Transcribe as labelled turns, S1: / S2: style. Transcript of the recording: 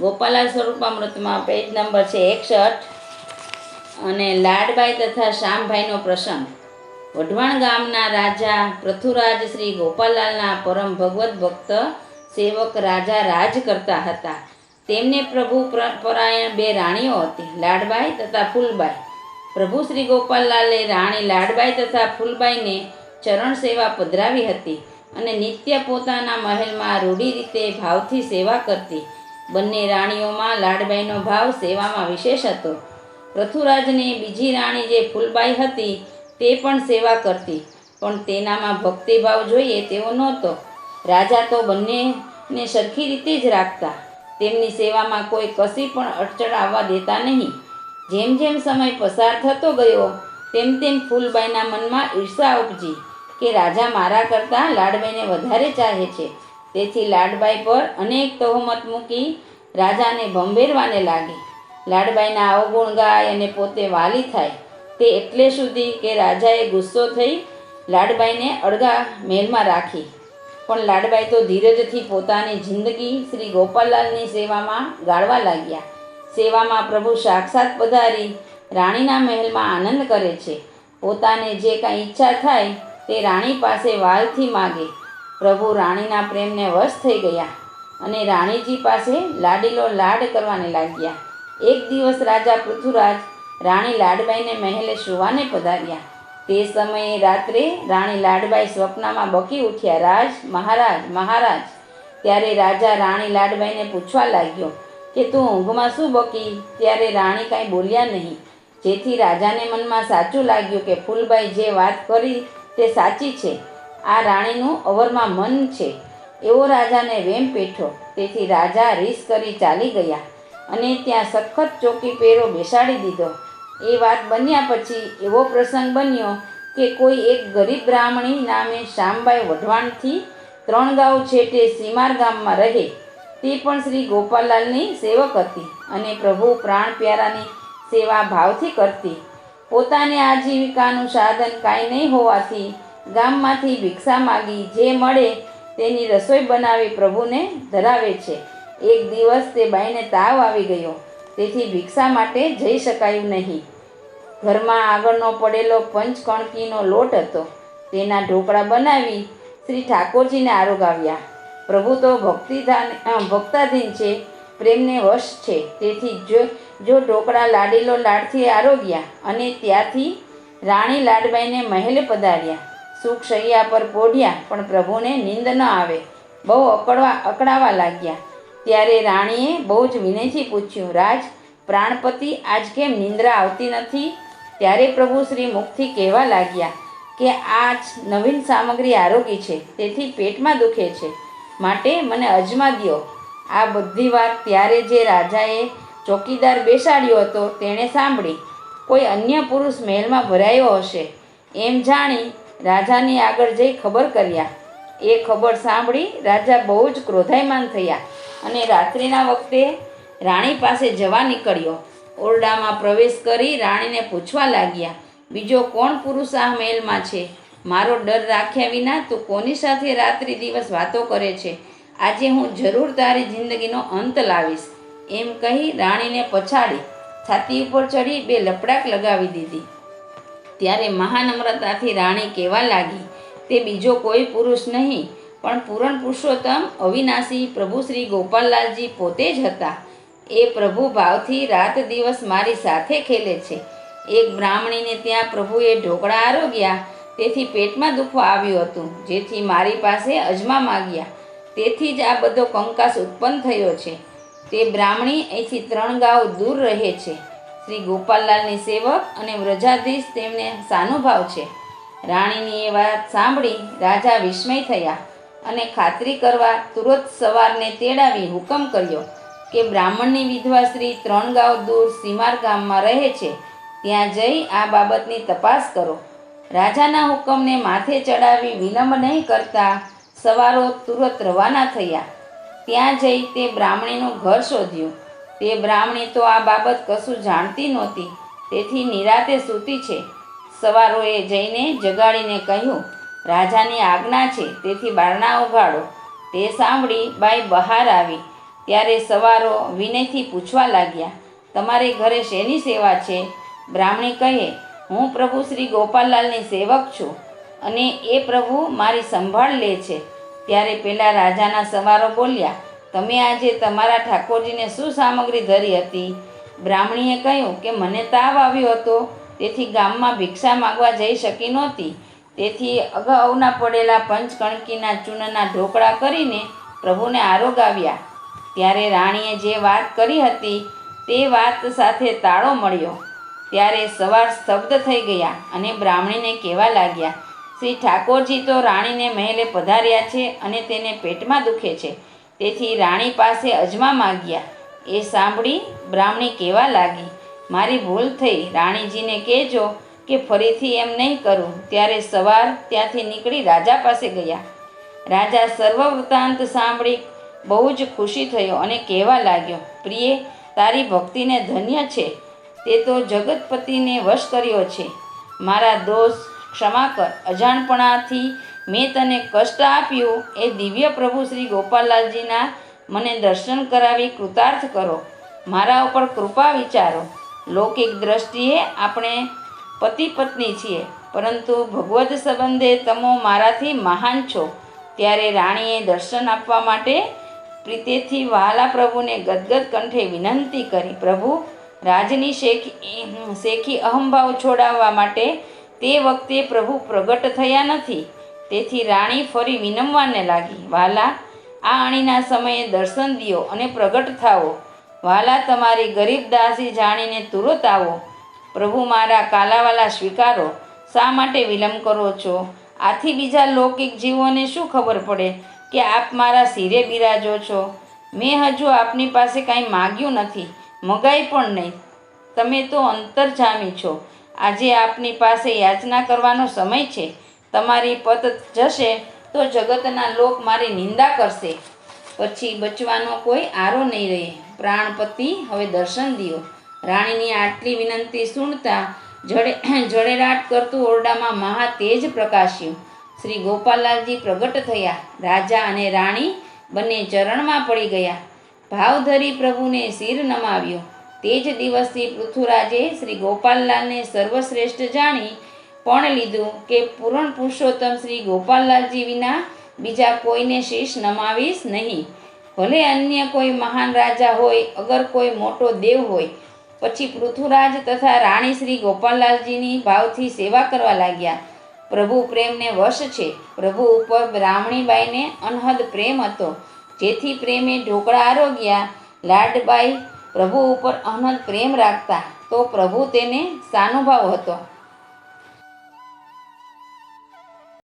S1: Gopala સ્વરૂપામૃતમાં page number છે એકસઠ. અને લાડબાઈ તથા શ્યામભાઈનો પ્રસંગ. વઢવાણ ગામના રાજા પૃથુરાજ શ્રી ગોપાલાલના પરમ ભગવત ભક્ત સેવક રાજા રાજ કરતા હતા. તેમને પ્રભુ પ્ર- પરાયણ બે રાણીઓ હતી, લાડબાઈ તથા ફૂલબાઈ. પ્રભુ શ્રી ગોપાલલાલે રાણી લાડબાઈ તથા ફૂલબાઈને ચરણ સેવા પધરાવી હતી અને નિત્ય પોતાના મહેલમાં રૂઢી રીતે ભાવથી સેવા કરતી. બંને રાણીઓમાં લાડબાઈનો ભાવ સેવામાં વિશેષ હતો. પૃથુરાજની બીજી રાણી જે ફૂલબાઈ હતી, તે પણ સેવા કરતી, પણ તેનામાં ભક્તિભાવ જોઈએ તેવો નહોતો. રાજા તો બંનેને સરખી રીતે જ રાખતા. તેમની સેવામાં કોઈ કશી પણ અડચણ આવવા દેતા નહીં. જેમ જેમ સમય પસાર થતો ગયો, તેમ તેમ ફૂલબાઈના મનમાં ઈર્ષા ઉપજી કે રાજા મારા કરતાં લાડબાઈને વધારે ચાહે છે. તેથી લાડબાઈ પર અનેક તહોમત મૂકી રાજાને ભંભેરવાને લાગી. લાડબાઈના અવગુણ ગાય અને પોતે વાલી થાય તે એટલે સુધી કે રાજાએ ગુસ્સો થઈ લાડબાઈને અડગા મહેલમાં રાખી. પણ લાડબાઈ તો ધીરજથી પોતાની જિંદગી શ્રી ગોપાલલાલની સેવામાં ગાળવા લાગ્યા. સેવામાં પ્રભુ સાક્ષાત પધારી રાણીના મહેલમાં આનંદ કરે છે. પોતાને જે કાંઈ ઈચ્છા થાય તે રાણી પાસે વાલથી માગે. પ્રભુ રાણીના પ્રેમને વશ થઈ ગયા અને રાણીજી પાસે લાડીલો લાડ કરવાને લાગ્યા. એક દિવસ રાજા પૃથુરાજ રાણી લાડબાઈને મહેલે સુવાને પધાર્યા. તે સમયે રાત્રે રાણી લાડબાઈ સ્વપ્નમાં બકી ઉઠ્યા, રાજ, મહારાજ મહારાજ. ત્યારે રાજા રાણી લાડબાઈને પૂછવા લાગ્યો કે, તું ઊંઘમાં શું બકી? ત્યારે રાણી કાંઈ બોલ્યા નહીં. જેથી રાજાને મનમાં સાચું લાગ્યું કે, ફૂલબાઈ જે વાત કરી તે સાચી છે. આ રાણીનું અવરમાં મન છે. એવો રાજાને વેમ પેઠો. તેથી રાજા રીસ કરી ચાલી ગયા અને ત્યાં સખત ચોકી પેરો બેસાડી દીધો. એ વાત બન્યા પછી એવો પ્રસંગ બન્યો કે કોઈ એક ગરીબ બ્રાહ્મણી નામે શ્યામબાઈ વઢવાણથી ત્રણ ગાઉ છેટે સીમાર ગામમાં રહે. તે પણ શ્રી ગોપાલલાલની સેવક હતી અને પ્રભુ પ્રાણ પ્યારાની સેવા ભાવથી કરતી. પોતાની આજીવિકાનું સાધન કાંઈ નહીં હોવાથી ગામમાંથી ભિક્ષા માગી જે મળે તેની રસોઈ બનાવી પ્રભુને ધરાવે છે. એક દિવસ તે બાઈને તાવ આવી ગયો. તેથી ભિક્ષા માટે જઈ શકાયું નહીં. ઘરમાં આગળનો પડેલો પંચકણકીનો લોટ હતો. તેના ઢોકળા બનાવી શ્રી ઠાકોરજીને આરોગાવ્યા. પ્રભુ તો ભક્તિધાન ભક્તાધીન છે, પ્રેમને વશ છે. તેથી જો જો ઢોકળા લાડીલો લાડથી આરોગ્યા અને ત્યાંથી રાણી લાડબાઈને મહેલે પધાર્યા. સુખ શૈયા પર પોઢ્યા પણ પ્રભુને નિંદ ન આવે. બહુ અકળવા, અકળાવા લાગ્યા. ત્યારે રાણીએ બહુ જ વિનયથી પૂછ્યું, રાજ, પ્રાણપતિ આજ કેમ નિંદ્રા આવતી નથી? ત્યારે પ્રભુ શ્રી મુખથી કહેવા લાગ્યા કે, આજ નવીન સામગ્રી આરોગી છે, તેથી પેટમાં દુખે છે. માટે મને અજમા દ્યો. આ બધી વાત ત્યારે જે રાજાએ ચોકીદાર બેસાડ્યો હતો, તેણે સાંભળી. કોઈ અન્ય પુરુષ મહેલમાં ભરાયો હશે. એમ જાણી રાજાની આગળ જઈ ખબર કર્યા. એ ખબર સાંભળી રાજા બહુ જ ક્રોધાયમાન થયા અને રાત્રિના વખતે રાણી પાસે જવા નીકળ્યો. ઓરડામાં પ્રવેશ કરી રાણીને પૂછવા લાગ્યા, બીજો કોણ પુરુષ આ મહેલમાં છે? મારો ડર રાખ્યા વિના તું કોની સાથે રાત્રિ દિવસ વાતો કરે છે? આજે હું જરૂર તારી જિંદગીનો અંત લાવીશ. એમ કહી રાણીને પછાડી છાતી ઉપર ચડી બે લપડાક લગાવી દીધી. ત્યારે મહાનમ્રતાથી રાણી કહેવા લાગી, તે બીજો કોઈ પુરુષ નહીં, પણ પૂરણ પુરુષોત્તમ અવિનાશી પ્રભુ શ્રી ગોપાલલાલજી પોતે જ હતા. એ પ્રભુ ભાવથી રાત દિવસ મારી સાથે ખેલે છે. એક બ્રાહ્મણીને ત્યાં પ્રભુએ ઢોકળા આરોગ્યા, તેથી પેટમાં દુખવા આવ્યું હતું, જેથી મારી પાસે અજમા માગ્યા. તેથી જ આ બધો કંકાસ ઉત્પન્ન થયો છે. તે બ્રાહ્મણી અહીંથી ત્રણ ગાઉ દૂર રહે છે. શ્રી ગોપાલલાલની સેવક અને વ્રજાધીશ તેમને સાનુભાવ છે. રાણીની એ વાત સાંભળી રાજા વિસ્મય થયા અને ખાતરી કરવા તુરત સવારને તેડાવી હુકમ કર્યો કે બ્રાહ્મણની વિધવા સ્ત્રી ત્રણ ગાંવ દૂર સીમાર ગામમાં રહે છે, ત્યાં જઈ આ બાબતની તપાસ કરો. રાજાના હુકમને માથે ચડાવી વિલંબ નહીં કરતા સવારો તુરત રવાના થયા. ત્યાં જઈ તે બ્રાહ્મણીનું ઘર શોધ્યું. તે બ્રાહ્મણી તો આ બાબત કશું જાણતી નહોતી. તેથી નિરાતે સૂતી છે. સવારોએ જઈને જગાડીને કહ્યું, રાજાની આજ્ઞા છે, તેથી બારણા ઉગાડો તે સાંભળી બાઈ બહાર આવી. ત્યારે સવારો વિનયથી પૂછવા લાગ્યા, તમારે ઘરે શેની સેવા છે? બ્રાહ્મણી કહે, હું પ્રભુ શ્રી ગોપાલલાલની સેવક છું અને એ પ્રભુ મારી સંભાળ લે છે. ત્યારે પેલા રાજાના સવારો બોલ્યા તમે આજે તમારા ઠાકોરજીને શું સામગ્રી ધરી હતી? બ્રાહ્મણીએ કહ્યું કે મને તાવ આવ્યો હતો, તેથી ગામમાં ભિક્ષા માગવા જઈ શકી નહોતી. તેથી અગાઉના પડેલા પંચકણકીના ચૂનના ઢોકળા કરીને પ્રભુને આરોગાવ્યા ત્યારે રાણીએ જે વાત કરી હતી, તે વાત સાથે તાળો મળ્યો. ત્યારે સવાર સ્તબ્ધ થઈ ગયા અને બ્રાહ્મણીને કહેવા લાગ્યા, શ્રી ઠાકોરજી તો રાણીને મહેલે પધાર્યા છે અને તેને પેટમાં દુખે છે. તેથી રાણી પાસે અજમા માગ્યા. એ સાંભળી બ્રાહ્મણી કહેવા લાગી? મારી ભૂલ થઈ. રાણીજીને કહેજો કે ફરીથી એમ નહીં કરું. ત્યારે સવાર ત્યાંથી નીકળી રાજા પાસે ગયા. રાજા સર્વ વૃત્તાંત સાંભળી બહુ જ ખુશી થયો અને કહેવા લાગ્યો, પ્રિય, તારી ભક્તિને ધન્ય છે. તે તો જગતપતિને વશ કર્યો છે. મારા દોષ ક્ષમા કર. અજાણપણાથી મેં તને કષ્ટ આપ્યું એ દિવ્ય પ્રભુ શ્રી ગોપાલલાલજીના મને દર્શન કરાવી કૃતાર્થ કરો. મારા ઉપર કૃપા વિચારો. લૌકિક દ્રષ્ટિએ આપણે પતિ પત્ની છીએ, પરંતુ ભગવત સંબંધે તમો મારાથી મહાન છો. ત્યારે રાણીએ દર્શન આપવા માટે પ્રીતેથી વાલા પ્રભુને ગદગદ કંઠે વિનંતી કરી, પ્રભુ, રાજની શેખી શેખી અહંભાવ છોડાવવા માટે તે વખતે પ્રભુ પ્રગટ થયા નથી. તેથી રાણી ફરી વિનમવાને લાગી, વાલા, આ અણીના સમયે દર્શન દિયો અને પ્રગટ થાવો વાલા, તમારી ગરીબ દાસી જાણીને તુરત આવો. પ્રભુ મારા કાલાવાલા સ્વીકારો. શા માટે વિલંબ કરો છો? આથી બીજા લૌકિક જીવોને શું ખબર પડે કે આપ મારા શિરે બિરાજો છો? મેં હજુ આપની પાસે કાંઈ માગ્યું નથી, મગાઈ પણ નહીં. તમે તો અંતરજામી છો. આજે આપની પાસે યાચના કરવાનો સમય છે. તમારી પત જશે તો જગતના લોક મારી નિંદા કરશે. પછી બચવાનો કોઈ આરો નહીં રહે. પ્રાણપતિ હવે દર્શન દિયો. રાણીની આટલી વિનંતી સુણતા જડે જડેરાટ કરતું ઓરડામાં મહા તેજ પ્રકાશ્યું. શ્રી ગોપાલલાલજી પ્રગટ થયા. રાજા અને રાણી બંને ચરણમાં પડી ગયા. ભાવધરી પ્રભુને શિર નમાવ્યો. તે જ દિવસથી પૃથુરાજે શ્રી ગોપાલલાલને સર્વશ્રેષ્ઠ જાણી પણ લીધું કે પૂરણ પુરુષોત્તમ શ્રી ગોપાલલાલજી વિના બીજા કોઈને શીશ નમાવીશ નહીં. ભલે અન્ય કોઈ મહાન રાજા હોય, અગર કોઈ મોટો દેવ હોય, પછી પૃથુરાજ તથા રાણી શ્રી ગોપાલલાલજીની ભાવથી સેવા કરવા લાગ્યા. પ્રભુ પ્રેમને વશ છે. પ્રભુ ઉપર બ્રાહ્મણીબાઈને અનહદ પ્રેમ હતો. જેથી પ્રેમે ઢોકળા આરોગ્યા. લાડબાઈ પ્રભુ ઉપર અનહદ પ્રેમ રાખતા, તો પ્રભુ તેને સાનુભાવ હતો.